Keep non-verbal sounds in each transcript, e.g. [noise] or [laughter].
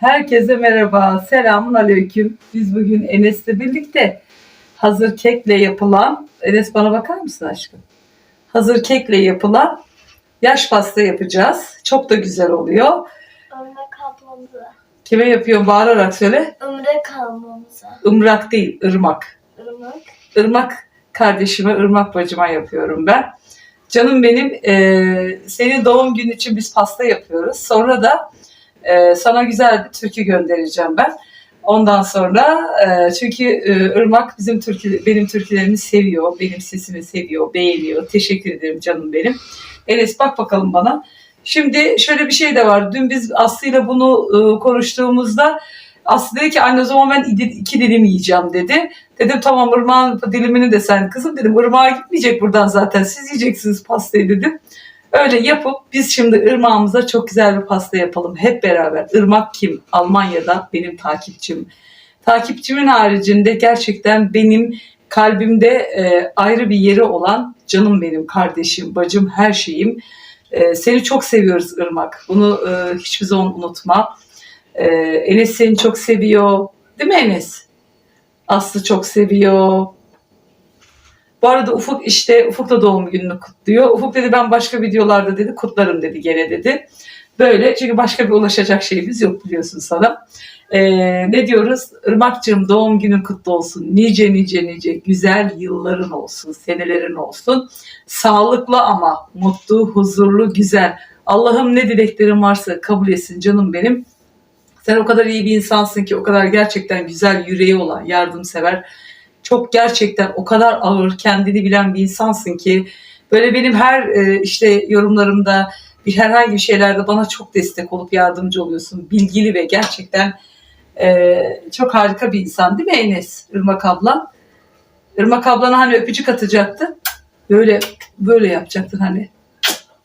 Herkese merhaba, selamun aleyküm. Biz bugün Enes'le birlikte hazır kekle yapılan, Enes bana bakar mısın aşkım? Hazır kekle yapılan yaş pasta yapacağız. Çok da güzel oluyor. Ömre kalmamıza. Kime yapıyorum bağırarak söyle. Ömre kalmamıza. Imrak değil, ırmak. Irmak. Irmak kardeşime, Irmak bacıma yapıyorum ben. Canım benim, e, senin doğum günü için biz pasta yapıyoruz. Sonra da e, sana güzel bir türkü göndereceğim ben. Ondan sonra e, çünkü e, Irmak bizim türkü, benim türkülerimi seviyor, benim sesimi seviyor, beğeniyor. Teşekkür ederim canım benim. Enes bak bakalım bana. Şimdi şöyle bir şey de var. Dün biz Aslı ile bunu e, konuştuğumuzda Aslı dedi ki anne o zaman ben iki dilim yiyeceğim dedi. Dedim tamam ırmağın dilimini de sen kızım dedim. Irmağa gitmeyecek buradan zaten siz yiyeceksiniz pastayı dedim. Öyle yapıp biz şimdi ırmağımıza çok güzel bir pasta yapalım hep beraber. Irmak kim? Almanya'da benim takipçim. Takipçimin haricinde gerçekten benim kalbimde e, ayrı bir yeri olan canım benim kardeşim, bacım, her şeyim. E, seni çok seviyoruz Irmak. Bunu e, hiçbir zaman unutma. Enes seni çok seviyor. Değil mi Enes? Aslı çok seviyor. Bu arada Ufuk işte Ufuk da doğum gününü kutluyor. Ufuk dedi ben başka videolarda dedi kutlarım dedi gene dedi. Böyle çünkü başka bir ulaşacak şeyimiz yok biliyorsun sana. Ee, ne diyoruz? Irmak'cığım doğum günün kutlu olsun. Nice nice nice güzel yılların olsun, senelerin olsun. Sağlıklı ama mutlu, huzurlu, güzel. Allah'ım ne dileklerin varsa kabul etsin canım benim. Sen o kadar iyi bir insansın ki, o kadar gerçekten güzel yüreği olan, yardımsever. Çok gerçekten o kadar ağır, kendini bilen bir insansın ki böyle benim her e, işte yorumlarımda bir herhangi bir şeylerde bana çok destek olup yardımcı oluyorsun. Bilgili ve gerçekten e, çok harika bir insan değil mi Enes? Irmak abla. Irmak ablana hani öpücük atacaktı. Böyle böyle yapacaktın hani.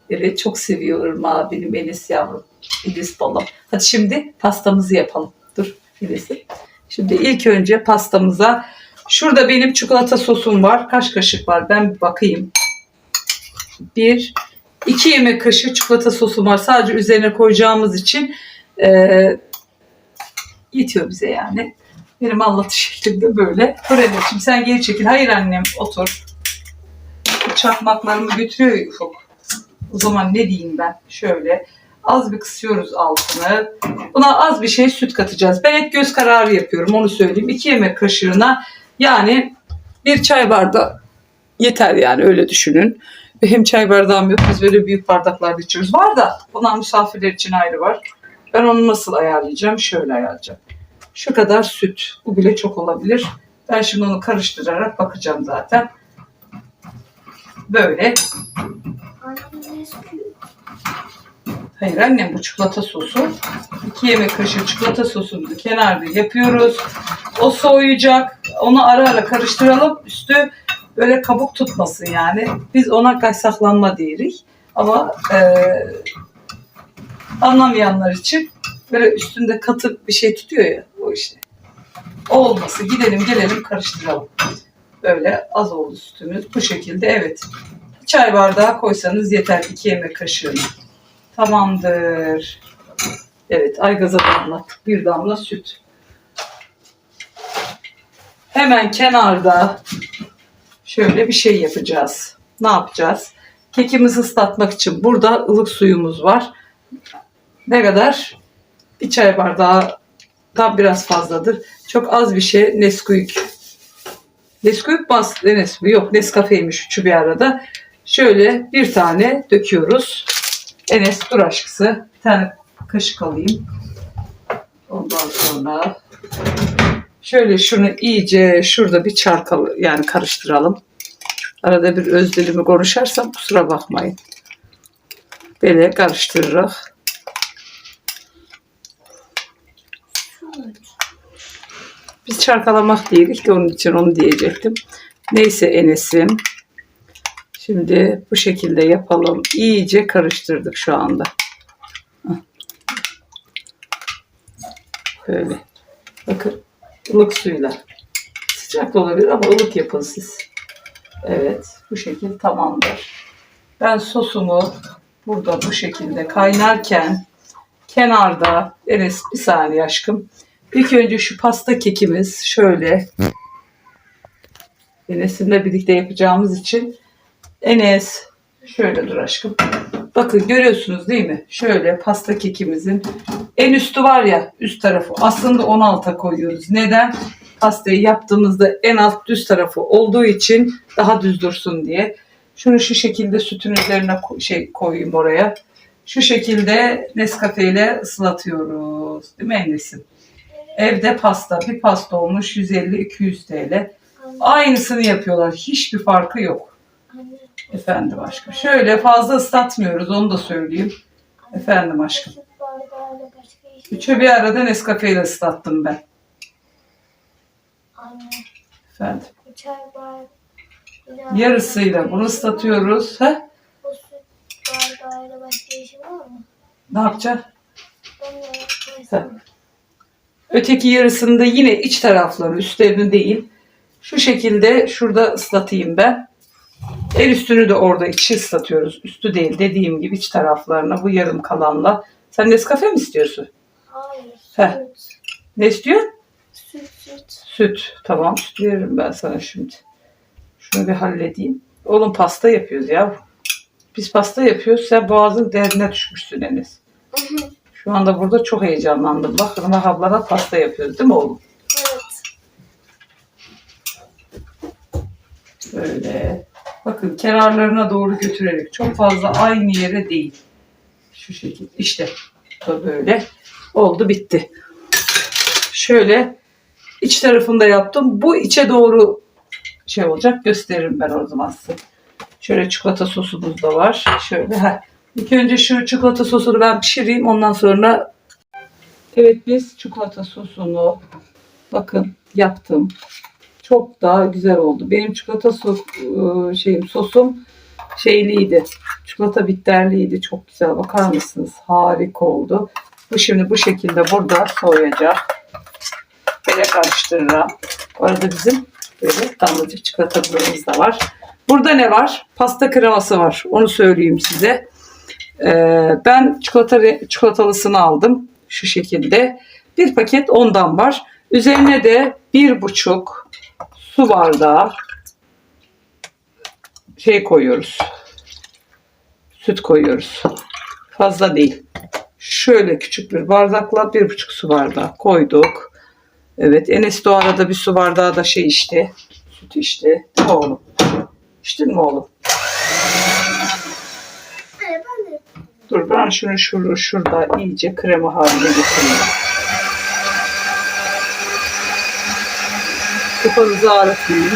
Evet çok seviyor Irmak'ı benim Enes yavrum. Filiz balım. Hadi şimdi pastamızı yapalım. Dur Filiz'i. Şimdi ilk önce pastamıza şurada benim çikolata sosum var. Kaç kaşık var? Ben bir bakayım. Bir, iki yemek kaşığı çikolata sosum var. Sadece üzerine koyacağımız için eee, yetiyor bize yani. Benim anlatış şeklimde böyle. Dur Enes'cim sen geri çekil. Hayır annem otur. Çakmaklarımı götürüyor ya ufuk. O zaman ne diyeyim ben? Şöyle az bir kısıyoruz altını. Buna az bir şey süt katacağız. Ben hep göz kararı yapıyorum onu söyleyeyim. 2 yemek kaşığına yani bir çay bardağı yeter yani öyle düşünün. Hem çay bardağım yok biz böyle büyük bardaklarda içiyoruz. Var da bunlar misafirler için ayrı var. Ben onu nasıl ayarlayacağım? Şöyle ayarlayacağım. Şu kadar süt. Bu bile çok olabilir. Ben şimdi onu karıştırarak bakacağım zaten. Böyle. Hayır annem bu çikolata sosu. 2 yemek kaşığı çikolata sosumuzu kenarda yapıyoruz. O soğuyacak. Onu ara ara karıştıralım. Üstü böyle kabuk tutmasın yani. Biz ona kaysaklanma diyoruz. Ama e, anlamayanlar için böyle üstünde katı bir şey tutuyor ya o işte. Olması. Gidelim gelelim karıştıralım. Böyle az oldu sütümüz. Bu şekilde evet. Çay bardağı koysanız yeter 2 yemek kaşığını. Tamamdır. Evet aygaza damlattık. Bir damla süt. Hemen kenarda şöyle bir şey yapacağız. Ne yapacağız? Kekimizi ıslatmak için burada ılık suyumuz var. Ne kadar? Bir çay bardağı tam biraz fazladır. Çok az bir şey Nesquik. Nesquik bas, Nesquik yok Nescafe'ymiş üçü bir arada. Şöyle bir tane döküyoruz. Enes dur aşkısı. Bir tane kaşık alayım. Ondan sonra şöyle şunu iyice şurada bir çarkalı yani karıştıralım. Arada bir öz dilimi konuşarsam kusura bakmayın. Böyle karıştırırız. Biz çarkalamak değildik ki onun için onu diyecektim. Neyse Enes'im. Şimdi bu şekilde yapalım. İyice karıştırdık şu anda. Böyle. Bakın ılık suyla. Sıcak da olabilir ama ılık yapın siz. Evet bu şekilde tamamdır. Ben sosumu burada bu şekilde kaynarken kenarda Enes bir saniye aşkım. İlk önce şu pasta kekimiz şöyle Enes'imle birlikte yapacağımız için Enes şöyle dur aşkım. Bakın görüyorsunuz değil mi? Şöyle pasta kekimizin en üstü var ya üst tarafı aslında 16'a koyuyoruz. Neden? Pastayı yaptığımızda en alt düz tarafı olduğu için daha düz dursun diye. Şunu şu şekilde sütün üzerine şey koyayım oraya. Şu şekilde Nescafe ile ıslatıyoruz. Değil mi Enes'im? Evde pasta. Bir pasta olmuş 150-200 TL. Aynısını yapıyorlar. Hiçbir farkı yok. Efendim aşkım. Şöyle fazla ıslatmıyoruz onu da söyleyeyim. Efendim aşkım. Üçü bir arada Nescafe ile ıslattım ben. Efendim. Yarısıyla bunu ıslatıyoruz. Mı? Ne yapacağız? Öteki yarısını da yine iç tarafları üstlerini değil. Şu şekilde şurada ıslatayım ben. El üstünü de orada içi ıslatıyoruz. Üstü değil dediğim gibi iç taraflarına bu yarım kalanla. Sen Nescafe mi istiyorsun? Hayır. Heh. Süt. Ne istiyorsun? Süt süt. Süt. Tamam süt veririm ben sana şimdi. Şunu bir halledeyim. Oğlum pasta yapıyoruz ya. Biz pasta yapıyoruz. Sen boğazın derdine düşmüşsün Enes. Şu anda burada çok heyecanlandım. Bak Irmak ablana pasta yapıyoruz değil mi oğlum? evet. Böyle. Bakın kenarlarına doğru götürerek çok fazla aynı yere değil. Şu şekilde. İşte böyle oldu bitti. Şöyle iç tarafında yaptım. Bu içe doğru şey olacak gösteririm ben o zaman size. Şöyle çikolata sosumuz da var. Şöyle. Heh. İlk önce şu çikolata sosunu ben pişireyim. Ondan sonra evet biz çikolata sosunu bakın yaptım çok daha güzel oldu. Benim çikolata sos, ıı, şeyim sosum şeyliydi. Çikolata bitterliydi. Çok güzel. Bakar mısınız? Harika oldu. Bu şimdi bu şekilde burada soğuyacak. Böyle karıştırırım. Bu arada bizim böyle damlacık çikolatalarımız da var. Burada ne var? Pasta kreması var. Onu söyleyeyim size. Ee, ben çikolata çikolatalısını aldım. Şu şekilde. Bir paket ondan var. Üzerine de bir buçuk su bardağı şey koyuyoruz. Süt koyuyoruz. Fazla değil. Şöyle küçük bir bardakla bir buçuk su bardağı koyduk. Evet Enes de o arada bir su bardağı da şey içti. Süt içti. Değil mi oğlum? İçtin mi oğlum? Dur ben şunu şurada, şurada iyice krema haline getireyim. Kafanızı ağrıtmayın.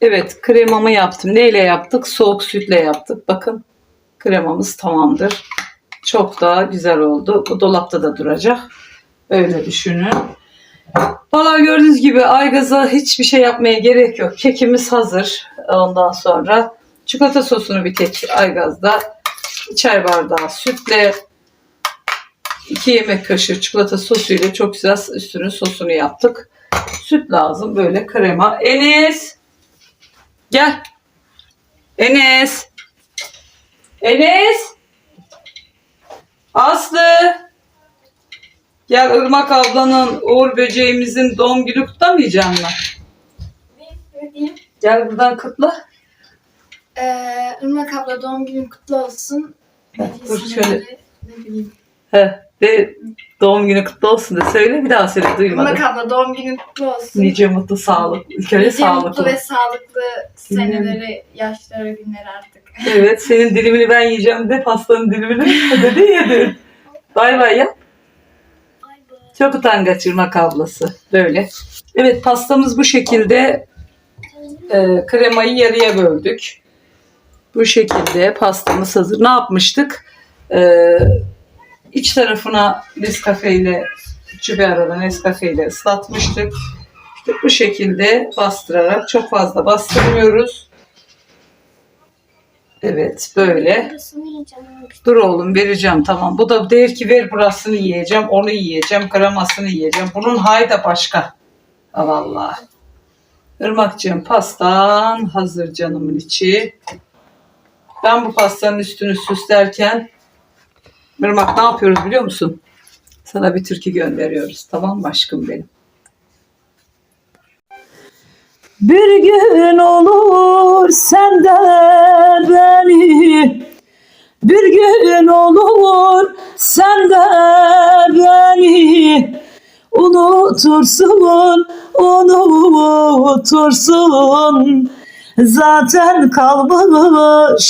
Evet kremamı yaptım. Neyle yaptık? Soğuk sütle yaptık. Bakın kremamız tamamdır. Çok daha güzel oldu. Bu dolapta da duracak. Öyle düşünün. Valla gördüğünüz gibi aygaza hiçbir şey yapmaya gerek yok. Kekimiz hazır. Ondan sonra çikolata sosunu bir tek aygazda çay bardağı sütle 2 yemek kaşığı çikolata sosuyla çok güzel üstünün sosunu yaptık. Süt lazım böyle krema. Enes gel. Enes. Enes. Aslı. Gel Irmak ablanın Uğur böceğimizin doğum günü kutlamayacak mı? Gel buradan kutla. Ee, Irmak abla doğum günün kutlu olsun. dur şöyle. Ne bileyim. He, de doğum günü kutlu olsun de söyle bir daha söyle duymadım. Irmak abla doğum günün kutlu olsun. Nice mutlu sağlık. İlk önce Nice sağlıklı. mutlu ve sağlıklı seneleri, yaşları, günleri artık. [laughs] Evet senin dilimini ben yiyeceğim de pastanın dilimini [laughs] dedi yedin. Bay bay ya. Çok utangaç Irmak ablası. Böyle. Evet pastamız bu şekilde e, kremayı yarıya böldük. Bu şekilde pastamız hazır. Ne yapmıştık? E, iç tarafına Nescafe ile bir arada Nescafe ile ıslatmıştık. İşte bu şekilde bastırarak çok fazla bastırmıyoruz. Evet böyle. Dur oğlum vereceğim tamam. Bu da der ki ver burasını yiyeceğim, onu yiyeceğim, kremasını yiyeceğim. Bunun hay da başka. Ha vallahi. Irmakcığım pastan hazır canımın içi. Ben bu pastanın üstünü süslerken Irmak ne yapıyoruz biliyor musun? Sana bir türkü gönderiyoruz. Tamam mı aşkım benim? Bir gün olur sen de beni Bir gün olur sen de beni Unutursun, unutursun Zaten kalmışam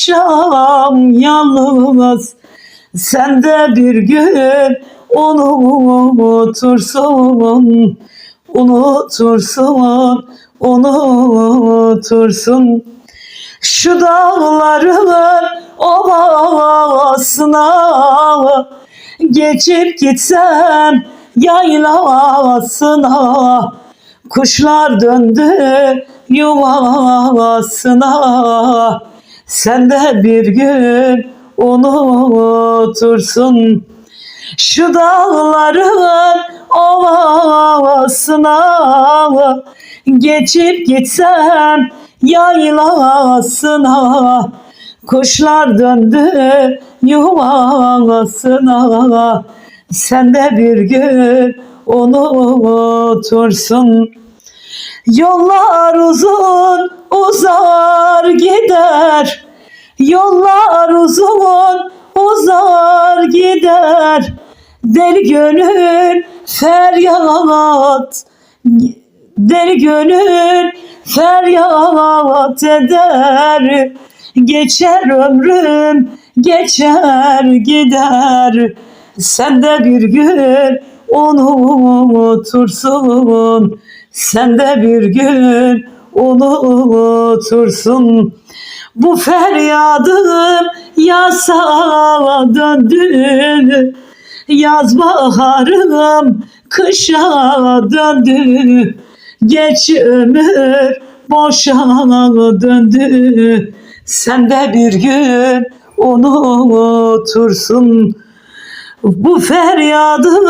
yalnız Sen de bir gün unutursun Unutursun, unutursun. Şu dağların ovasına Geçip gitsem yaylasına Kuşlar döndü yuvasına. Sen de bir gün unutursun. Şu dağların ovasına Geçip gitsem yaylasına Kuşlar döndü yuvasına. Sen de bir gün unutursun. Yollar uzun uzar gider Yollar uzun uzar gider. Deli gönül feryat Deli gönül feryat eder. Geçer ömrüm geçer gider. Sen de bir gün unutursun. Sen de bir gün unutursun Bu feryadım yasa döndü. Yaz baharım kışa döndü. Geç ömür boşa döndü. Sen de bir gün unutursun. Bu feryadım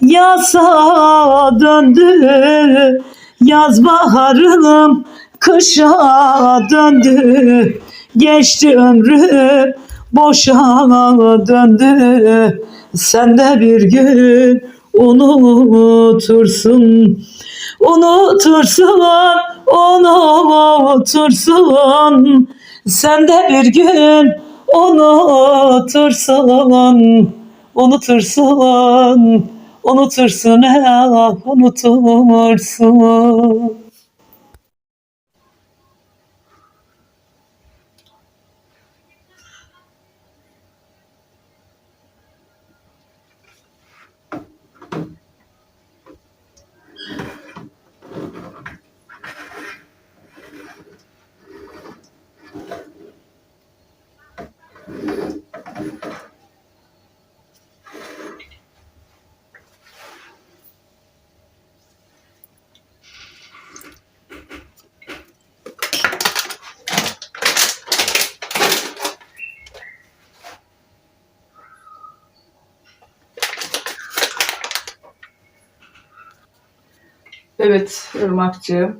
yasa döndü. Yaz baharım kışa döndü. Geçti ömrüm boşa döndü. Sen de bir gün unutursun. Unutursun, unutursun. Sen de bir gün unutursun. Unutursun, unutursun, ah unutursun Evet Irmak'cığım.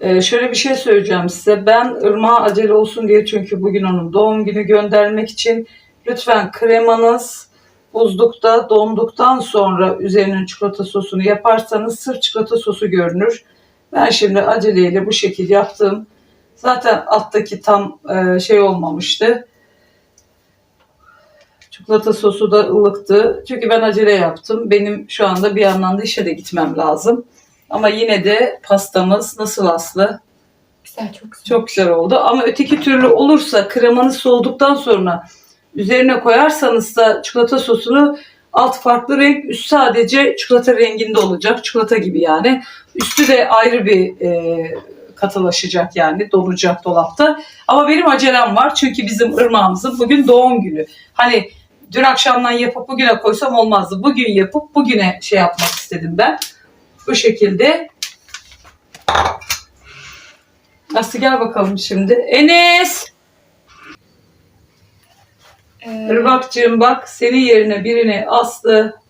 Ee, şöyle bir şey söyleyeceğim size. Ben Irmak'a acele olsun diye çünkü bugün onun doğum günü göndermek için lütfen kremanız buzlukta donduktan sonra üzerinin çikolata sosunu yaparsanız sırf çikolata sosu görünür. Ben şimdi aceleyle bu şekil yaptım. Zaten alttaki tam e, şey olmamıştı. Çikolata sosu da ılıktı. Çünkü ben acele yaptım. Benim şu anda bir yandan da işe de gitmem lazım. Ama yine de pastamız nasıl Aslı? Güzel çok güzel. Çok güzel oldu. Ama öteki türlü olursa kremanız soğuduktan sonra üzerine koyarsanız da çikolata sosunu alt farklı renk, üst sadece çikolata renginde olacak. Çikolata gibi yani. Üstü de ayrı bir e, katılaşacak yani donacak dolapta. Ama benim acelem var çünkü bizim ırmağımızın bugün doğum günü. Hani dün akşamdan yapıp bugüne koysam olmazdı. Bugün yapıp bugüne şey yapmak istedim ben. Bu şekilde. Aslı gel bakalım şimdi. Enes! Ee, Irmak'cığım bak senin yerine birini Aslı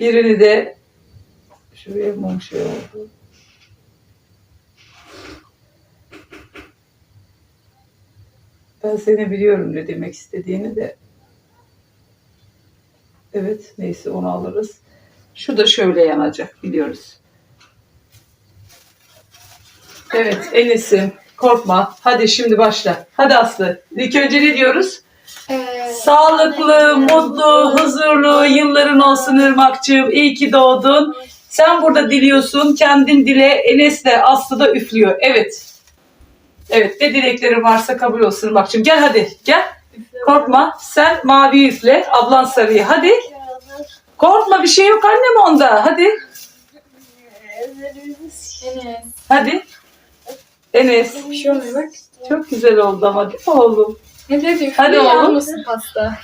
birini de şuraya mum şey oldu. Ben seni biliyorum ne demek istediğini de Evet neyse onu alırız. Şu da şöyle yanacak biliyoruz. Evet Enes'im korkma. Hadi şimdi başla. Hadi Aslı. İlk önce ne diyoruz? Ee, Sağlıklı, mutlu, huzurlu yılların olsun Irmak'cığım. İyi ki doğdun. Sen burada diliyorsun. Kendin dile. Enes de Aslı da üflüyor. Evet. Evet. Ne dileklerin varsa kabul olsun Irmak'cığım. Gel hadi. Gel. Korkma. Sen mavi üfle. Ablan sarıyı. Hadi. Korkma bir şey yok annem onda. Hadi. Enes. Hadi. Enes. Bir şey olmuyor bak. Çok güzel oldu ama değil mi oğlum? Ne dedi? Hadi oğlum. yanmasın pasta.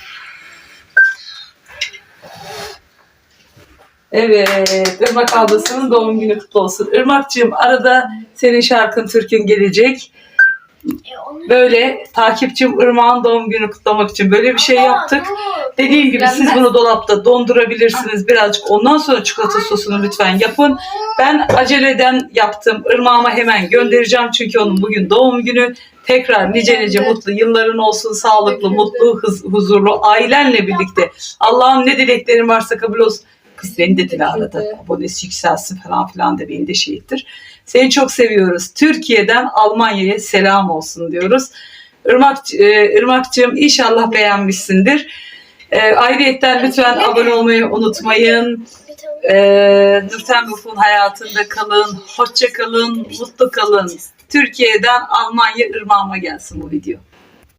Evet, Irmak ablasının doğum günü kutlu olsun. Irmak'cığım arada senin şarkın, türkün gelecek. Böyle takipçim Irmak'ın doğum günü kutlamak için böyle bir şey yaptık. Dediğim gibi siz bunu dolapta dondurabilirsiniz birazcık. Ondan sonra çikolata sosunu lütfen yapın. Ben aceleden yaptım. Irmak'ıma hemen göndereceğim çünkü onun bugün doğum günü. Tekrar nice nice mutlu yılların olsun, sağlıklı, mutlu, huzurlu, ailenle birlikte. Allah'ım ne dileklerin varsa kabul olsun. Kız beni de dile arada. Teşekkür. Abonesi yükselsin falan filan da beni de ettir. Seni çok seviyoruz. Türkiye'den Almanya'ya selam olsun diyoruz. Irmak, e, Irmak'cığım inşallah beğenmişsindir. E, ayrıyetten lütfen abone olmayı unutmayın. E, Nurten Buf'un hayatında kalın. Hoşça kalın. Mutlu kalın. Türkiye'den Almanya Irmak'ıma gelsin bu video.